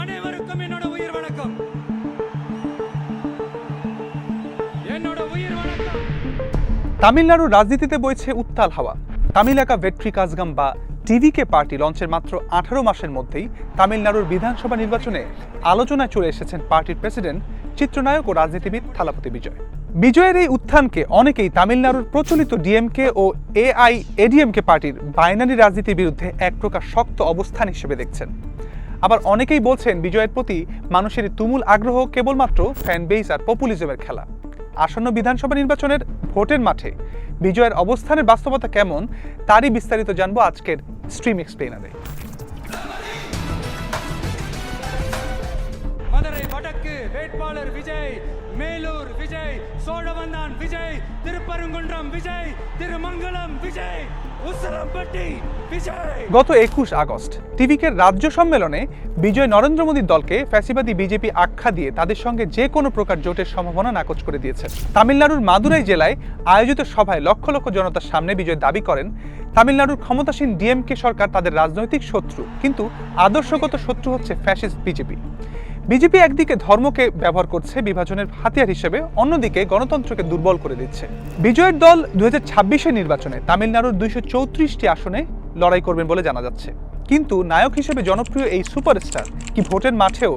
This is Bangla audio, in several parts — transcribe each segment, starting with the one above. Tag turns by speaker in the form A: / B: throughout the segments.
A: அனைவருக்கும் என்னோட உயிர் வணக்கம். என்னோட உயிர் வணக்கம்.
B: তামিলনাড়ুর রাজনীতিতে বইছে উত্তাল হাওয়া। তামিলাকা ভেট্রি কাজগাম বা টিভিকে পার্টি লঞ্চের মাত্র আঠারো মাসের মধ্যেই তামিলনাড়ুর বিধানসভা নির্বাচনে আলোচনায় চলে এসেছেন পার্টির প্রেসিডেন্ট, চিত্রনায়ক ও রাজনীতিবিদ থালাপতি বিজয়। বিজয়ের এই উত্থানকে অনেকেই তামিলনাড়ুর প্রচলিত ডিএমকে ও এআই, এডিএমকে পার্টির বাইনারি রাজনীতির বিরুদ্ধে এক প্রকার শক্ত অবস্থান হিসেবে দেখছেন। আবার অনেকেই বলছেন বিজয়ের প্রতি মানুষের তুমুল আগ্রহ কেবলমাত্র ফ্যান বেস আর পপুলিজমের খেলা আসন্ন বিধানসভা নির্বাচনের ভোটের মাঠে বিজয়ের অবস্থানের বাস্তবতা কেমন তারই বিস্তারিত জানবো আজকের স্ট্রিম এক্সপ্লেনারে
A: மதுரை வடக்கு வேட்பாளர் விஜய் மேலூர் விஜய் சோழவந்தான் விஜய் திருப்பரங்குன்றம் விஜய் திருமங்கலம் விஜய் உசலம்பட்டி விஜய்
B: গত একুশ আগস্ট টিভিকের রাজ্য সম্মেলনে বিজয় নরেন্দ্র মোদীর দলকে ফ্যাসিবাদী বিজেপি আখ্যা দিয়ে তাদের সঙ্গে যে কোনো প্রকার জোটের সম্ভাবনা নাকচ করে দিয়েছে। তামিলনাড়ুর মাদুরাই জেলায় আয়োজিত সভায় লক্ষ লক্ষ জনতার সামনে বিজয় দাবি করেন। তামিলনাড়ুর ক্ষমতাসীন ডিএমকে সরকার তাদের রাজনৈতিক শত্রু, কিন্তু আদর্শগত শত্রু হচ্ছে ফ্যাসিস্ট বিজেপি। বিজেপি একদিকে ধর্মকে ব্যবহার করছে, বিভাজনের হাতিয়ার হিসেবে অন্যদিকে গণতন্ত্রকে দুর্বল করে দিচ্ছে। বিজয়ের দল দু হাজার নির্বাচনে তামিলনাড়ুর দুইশো চৌত্রিশটি আসনে লড়াই করবেন বলে জানা যাচ্ছে। কিন্তু নায়ক হিসেবে জনপ্রিয় এই সুপারস্টার কি ভোটের মাঠেও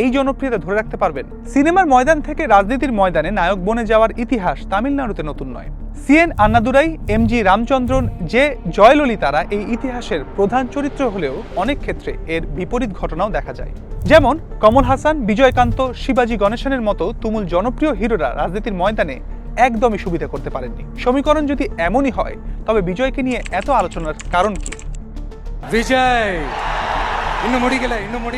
B: এই জনপ্রিয়তা ধরে রাখতে পারবেন। সিনেমার ময়দান থেকে রাজনীতির ময়দানে নায়ক বনে যাওয়ার ইতিহাস তামিলনাড়ুতে নতুন নয়। C N Annadurai, M G Ramachandran যে জয়ললিতারা এই ইতিহাসের প্রধান চরিত্র হলেও অনেক ক্ষেত্রে এর বিপরীত ঘটনাও দেখা যায়। যেমন কমল হাসান, বিজয়কান্ত, শিবাজি গণেশনের মতো তুমুল জনপ্রিয় হিরোরা রাজনীতির ময়দানে একদমই সুবিধা করতে পারেননি। সমীকরণ যদি এমনই হয়, তবে বিজয়কে নিয়ে এত আলোচনার কারণ কি?
A: বিজয়!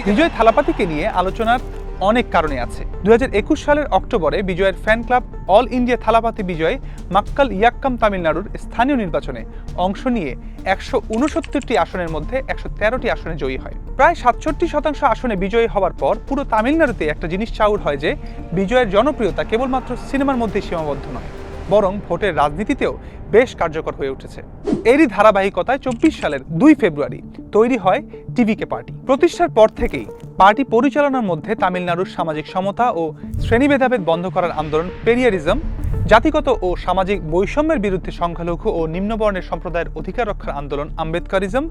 B: বিজয় থালাপাতিকে নিয়ে আলোচনার অনেক কারণে আছে। দুহাজার একুশ সালের অক্টোবরে বিজয়ের fan club all India Thalapathy Vijay Makkal Iyakkam তামিলনাড়ুর স্থানীয় নির্বাচনে অংশ নিয়ে একশো উনসত্তরটি আসনের মধ্যে একশো তেরোটি আসনে জয়ী হয়। প্রায় সাতষট্টি শতাংশ আসনে বিজয়ী হওয়ার পর পুরো তামিলনাড়ুতে একটা জিনিস চাউর হয় যে, বিজয়ের জনপ্রিয়তা কেবলমাত্র সিনেমার মধ্যেই সীমাবদ্ধ নয়। বরং ভোটের রাজনীতিতেও বেশ কার্যকর হয়ে উঠেছে। এরই ধারাবাহিকতায় চব্বিশ সালের দুই ফেব্রুয়ারি তৈরি হয় টিভিকে পার্টি। প্রতিষ্ঠার পর থেকেই পার্টি পরিচালনার মধ্যে তামিলনাড়ুর সামাজিক সমতা ও শ্রেণীভেদাভেদ বন্ধ করার আন্দোলন, পেরিয়ারিজম, জাতিগত ও সামাজিক বৈষম্যের বিরুদ্ধে সংখ্যালঘু ও নিম্নবর্ণের সম্প্রদায়ের অধিকার রক্ষার আন্দোলন, আম্বেদকারিজম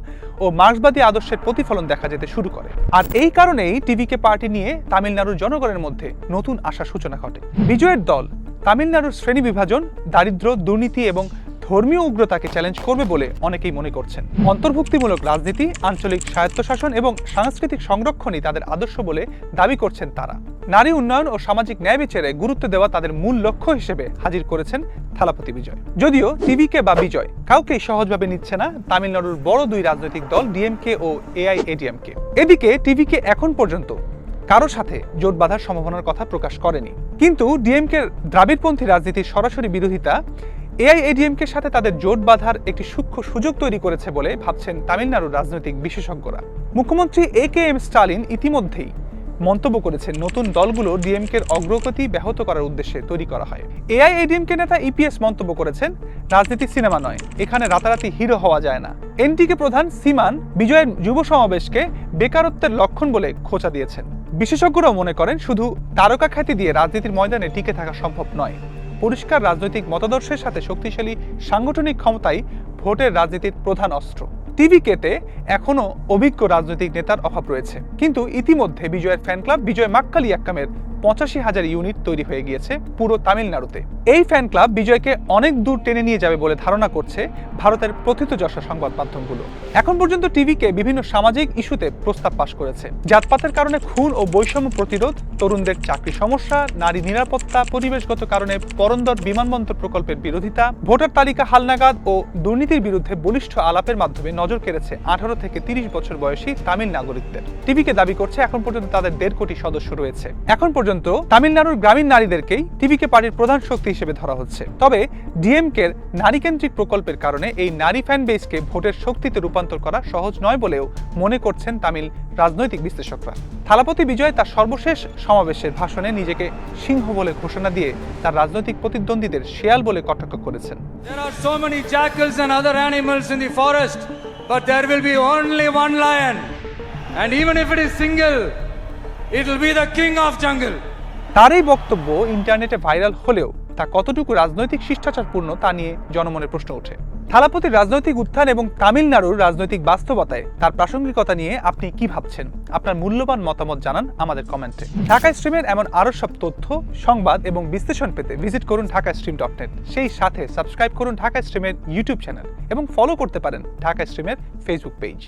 B: ও মার্ক্সবাদী আদর্শের প্রতিফলন দেখা যেতে শুরু করে। আর এই কারণেই টিভিকে পার্টি নিয়ে তামিলনাড়ুর জনগণের মধ্যে নতুন আশার সূচনা ঘটে। বিজয়ের দল তামিলনাড়ুর শ্রেণি বিভাজন দারিদ্র্য দুর্নীতি এবং ধর্মীয় উগ্রতাকে চ্যালেঞ্জ করবে বলে অনেকেই মনে করছেন। অন্তর্ভুক্তিমূলক রাজনীতি, আঞ্চলিক স্বায়ত্তশাসন এবং সাংস্কৃতিক সংরক্ষণই তাদের আদর্শ বলে দাবি করছেন তারা। নারী উন্নয়ন ও সামাজিক ন্যায় বিচারে গুরুত্ব দেওয়া তাদের মূল লক্ষ্য হিসেবে হাজির করেছেন থালাপতি বিজয়। যদিও টিভিকে বা বিজয় কাউকেই সহজভাবে নিচ্ছে না তামিলনাড়ুর বড় দুই রাজনৈতিক দল, ডিএমকে ও এআই এডিএমকে এদিকে টিভিকে এখন পর্যন্ত কারও সাথে জোট বাঁধার সম্ভাবনার কথা প্রকাশ করেনি। কিন্তু ডিএমকে দ্রাবিড়পন্থী রাজনীতির সরাসরি বিরোধিতা এআইএডিএমকে সাথে তাদের জোট বাঁধার একটি সূক্ষ্ম সুযোগ তৈরি করেছে বলে ভাবছেন তামিলনাড়ুর রাজনৈতিক বিশেষজ্ঞরা। মুখ্যমন্ত্রী এ কে এম স্টালিন ইতিমধ্যেই মন্তব্য করেছেন, নতুন দলগুলো ডিএমকের অগ্রগতি ব্যাহত করার উদ্দেশ্যে তৈরি করা হয়। এআইএডিএমকে নেতা ইপিএস মন্তব্য করেছেন রাজনীতি সিনেমা নয়, এখানে রাতারাতি হিরো হওয়া যায় না। এনটিকে প্রধান সিমান বিজয়ের যুব সমাবেশকে বেকারত্বের লক্ষণ বলে খোঁচা দিয়েছেন। বিশেষজ্ঞরাও মনে করেন শুধু তারকা খ্যাতি দিয়ে রাজনীতির ময়দানে টিকে থাকা সম্ভব নয়। পরিষ্কার রাজনৈতিক মতাদর্শের সাথে শক্তিশালী সাংগঠনিক ক্ষমতাই ভোটের রাজনীতির প্রধান অস্ত্র। টিভি কেটে এখনও অভিজ্ঞ রাজনৈতিক নেতার অভাব রয়েছে। কিন্তু ইতিমধ্যে বিজয়ের ফ্যান ক্লাব বিজয় মাক্কালি ইয়াক্কামের পঁচাশি হাজার ইউনিট তৈরি হয়ে গিয়েছে পুরো তামিলনাড়ুতে। এই ফ্যান ক্লাব বিজয়কে অনেক দূর টেনে নিয়ে যাবে বলে ধারণা করছে ভারতের প্রথিতযশা সংবাদ মাধ্যমগুলো। এখন পর্যন্ত টিভিকে বিভিন্ন সামাজিক ইস্যুতে প্রস্তাব পাশ করেছে। জাতপাতের কারণে খুন ও বৈষম্য প্রতিরোধ, তরুণদের চাকরি সমস্যা, নারী নিরাপত্তা, পরিবেশগত কারণে পরন্দর বিমানবন্দর প্রকল্পের বিরোধিতা, ভোটার তালিকা হালনাগাদ ও দুর্নীতির বিরুদ্ধে বলিষ্ঠ আলাপের মাধ্যমে নজর কেড়েছে আঠারো থেকে তিরিশ বছর বয়সী তামিল নাগরিকদের। টিভিকে দাবি করছে এখন পর্যন্ত তাদের দেড় কোটি সদস্য রয়েছে। এখন পর্যন্ত তামিলনাড়ুর গ্রামীণ নারীদেরকেই টিভিকে পার্টির প্রধান শক্তি হিসেবে ধরা হচ্ছে। তবে ডিএমকের নারীকেন্দ্রিক প্রকল্পের কারণে এই নারী ফ্যান বেসকে ভোটের শক্তিতে রূপান্তর করা সহজ নয় বলেও মনে করছেন তামিল রাজনৈতিক বিশ্লেষকরা। থালাপতি বিজয় তার সর্বশেষ সমাবেশের ভাষণে নিজেকে সিংহ বলে ঘোষণা দিয়ে তার রাজনৈতিক প্রতিদ্বন্দ্বীদের শেয়াল বলে কটাক্ষ করেছেন।
A: There are so many jackals and other animals in the forest, but there will be only one lion. And even if it is single, It'll be the king of jungle.
B: তার এই বক্তব্য ইন্টারনেটে ভাইরাল হলেও তা কতটুকু রাজনৈতিক শিষ্টাচারপূর্ণ তা নিয়ে জনমনে প্রশ্ন ওঠে। থালাপতির রাজনৈতিক উত্থান এবং তামিলনাড়ুর রাজনৈতিক বাস্তবতায় তার প্রাসঙ্গিকতা নিয়ে আপনি কি ভাবছেন? আপনার মূল্যবান মতামত জানান আমাদের কমেন্টে। ঢাকা স্ট্রিমের এমন আরও সব তথ্য, সংবাদ এবং বিশ্লেষণ পেতে ভিজিট করুন ঢাকা স্ট্রিম ডট নেট। সেই সাথে সাবস্ক্রাইব করুন ঢাকা স্ট্রিমের ইউটিউব চ্যানেল এবং ফলো করতে পারেন ঢাকা স্ট্রিমের ফেসবুক পেজ।